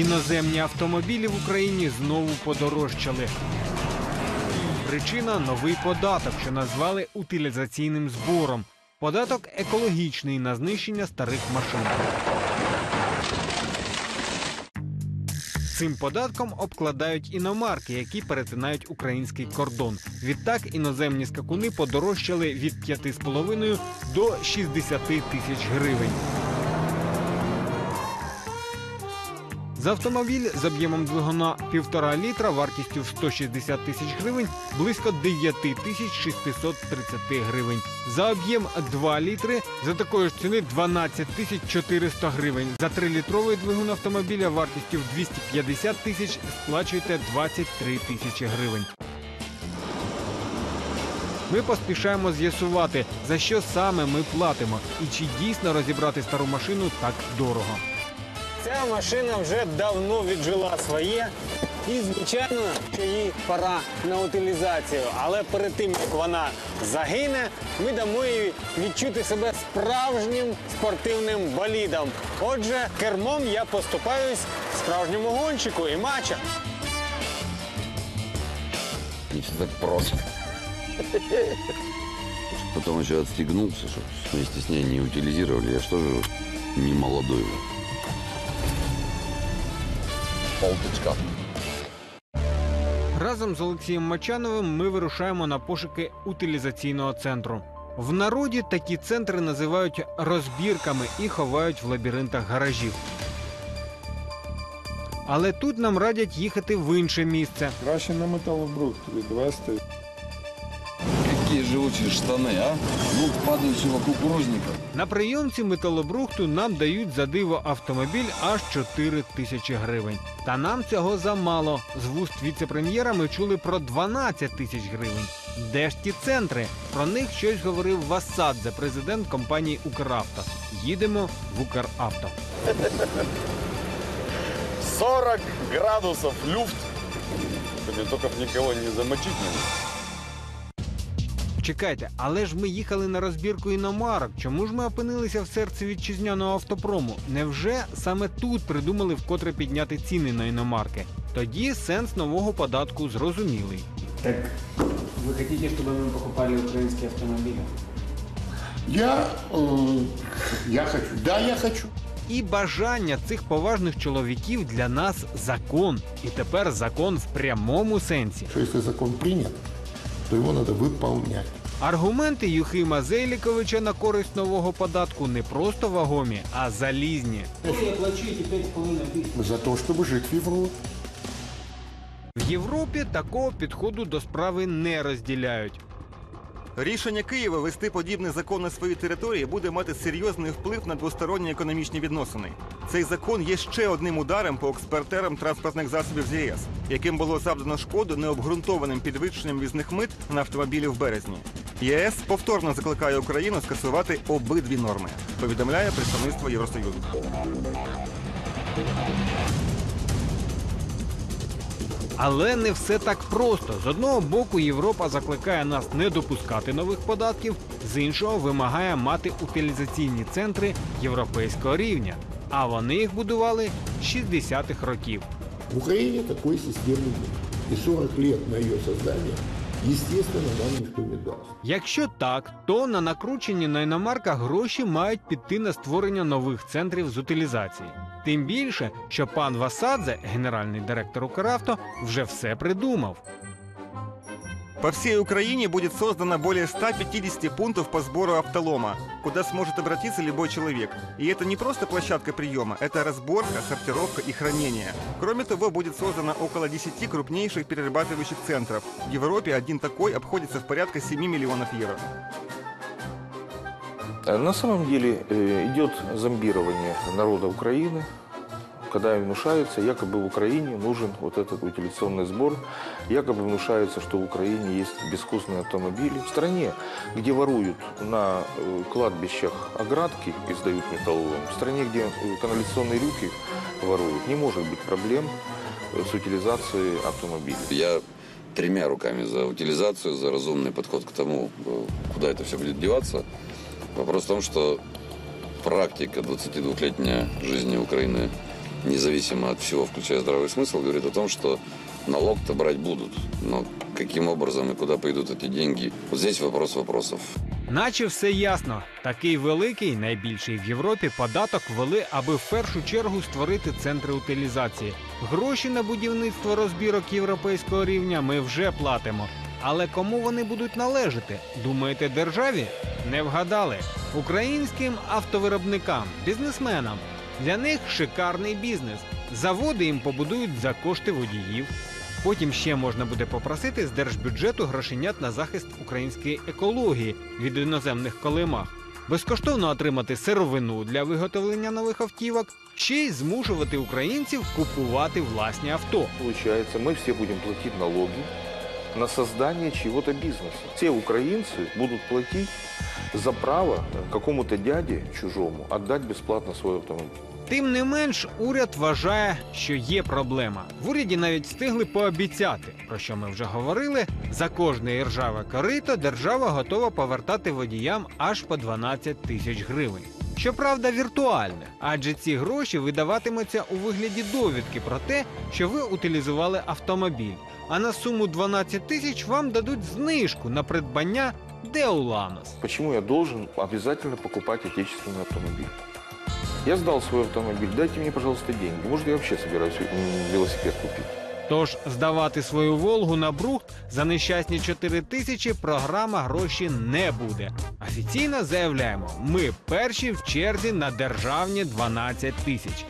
Іноземні автомобілі в Україні знову подорожчали. Причина новий податок, що назвали утилізаційним збором. Податок екологічний на знищення старих машин. Цим податком обкладають іномарки, які перетинають український кордон. Відтак іноземні скакуни подорожчали від 5,5 до 60 тисяч гривень. За автомобіль з об'ємом двигуна 1,5 літра вартістю в 160 тисяч гривень близько 9 тисяч 630 гривень. За об'єм 2 літри за такої ж ціни 12 тисяч 400 гривень. За 3-літровий двигун автомобіля вартістю в 250 тисяч сплачуєте 23 тисячі гривень. Ми поспішаємо з'ясувати, за що саме ми платимо і чи дійсно розібрати стару машину так дорого. Ця машина вже давно віджила своє. І, звичайно, що їй пора на утилізацію. Але перед тим, як вона загине, ми дамо їй відчути себе справжнім спортивним болідом. Отже, кермом я поступаюсь справжньому гонщику і мача. Не все так просто. Потом еще отстегнулся, чтобы вместе с не утилизировали. Я что же не молодой уже. Полточка. Разом з Олексієм Мачановим ми вирушаємо на пошуки утилізаційного центру. В народі такі центри називають розбірками і ховають в лабіринтах гаражів. Але тут нам радять їхати в інше місце. Краще на металобрухт відвести. Какие живучие штаны, а? Лук, падающего кукурузника. На прийомці металобрухту нам дають за диво автомобіль аж 4 тисячі гривень. Та нам цього замало. З вуст віце-прем'єра ми чули про 12 тисяч гривень. Де ж ті центри? Про них щось говорив Васадзе, президент компанії Укравто. Їдемо в Укравто. 40 градусов люфт. Только б никого не замочить. Чекайте, але ж ми їхали на розбірку іномарок. Чому ж ми опинилися в серці вітчизняного автопрому? Невже саме тут придумали вкотре підняти ціни на іномарки? Тоді сенс нового податку зрозумілий. Так ви хочете, щоб ми покупали українські автомобілі? Я, э, я хочу. Да, я хочу. І бажання цих поважних чоловіків для нас закон. І тепер закон в прямому сенсі. Что если закон принят, то его надо выполнять. Аргументи Юхима Зейліковича на користь нового податку не просто вагомі, а залізні. За то, чтобы жить в Европе. В Європі такого підходу до справи не розділяють. Рішення Києва вести подібний закон на своїй території буде мати серйозний вплив на двосторонні економічні відносини. Цей закон є ще одним ударом по експортерам транспортних засобів з ЄС, яким було завдано шкоду необґрунтованим підвищенням візних мит на автомобілі в березні. ЄС повторно закликає Україну скасувати обидві норми. Повідомляє представництво Євросоюзу. Але не все так просто. З одного боку, Європа закликає нас не допускати нових податків, з іншого вимагає мати утилізаційні центри європейського рівня. А вони їх будували з 60-х років. В Украине такой системы нет. И 40 лет на ее создание, естественно, нам ніхто не дасть. Якщо так, то на накручені на іномарках гроші мають піти на створення нових центрів з утилізації. Тим більше, що пан Васадзе, генеральний директор Укравто, вже все придумав. По всей Украине будет создано более 150 пунктов по сбору автолома, куда сможет обратиться любой человек. И это не просто площадка приема, это разборка, сортировка и хранение. Кроме того, будет создано около 10 крупнейших перерабатывающих центров. В Европе один такой обходится в порядка 7 миллионов евро. Э, На самом деле э, идет зомбирование народа Украины, когда им внушается, якобы в Украине нужен вот этот утилизационный сбор, якобы внушается, что в Украине есть безвкусные автомобили. В стране, где воруют на э, кладбищах оградки и сдают металлолом, в стране, где э, канализационные люки воруют, не может быть проблем э, с утилизацией автомобилей. Я тремя руками за утилизацию, за разумный подход к тому, куда это все будет деваться. Вопрос в том, что практика 22-летняя жизни Украины независимо от всего, включая здравый смысл, говорит о том, что налог-то брать будут. Но каким образом и куда пойдут эти деньги, вот здесь вопрос вопросов. Наче все ясно. Такий великий, найбільший в Європі, податок ввели, аби в першу чергу створити центри утилізації. Гроші на будівництво розбірок європейського рівня ми вже платимо. Але кому вони будуть належати? Думаєте, державі? Не вгадали. Українським автовиробникам, бізнесменам. для них шикарний бізнес. Заводи їм побудують за кошти водіїв. Потім ще можна буде попросити з держбюджету грошенят на захист української екології від іноземних колимах, безкоштовно отримати сировину для виготовлення нових автівок, й змушувати українців купувати власні авто. Получается, мы все будем платить налоги на создание чьего-то бизнеса. Все украинцы будут за право какому-то дяде чужому отдать бесплатно свой автомобиль. Тим не менш, уряд вважає, що є проблема. В уряді навіть встигли пообіцяти, про що ми вже говорили. За кожне іржаве корито держава готова повертати водіям аж по 12 тисяч гривень. Щоправда, віртуальне, адже ці гроші видаватимуться у вигляді довідки про те, що ви утилізували автомобіль. А на суму 12 тисяч вам дадуть знижку на придбання Деуланос. Почему я должен обязательно покупать отечественный автомобиль? Я сдал свой автомобиль, дайте мне, пожалуйста, деньги. Может, я вообще собираюсь велосипед купить. Тож здавати свою Волгу на брухт за нещасні 4 тисячі програма гроші не буде. Офіційно заявляємо, ми перші в черзі на державні 12 тисяч.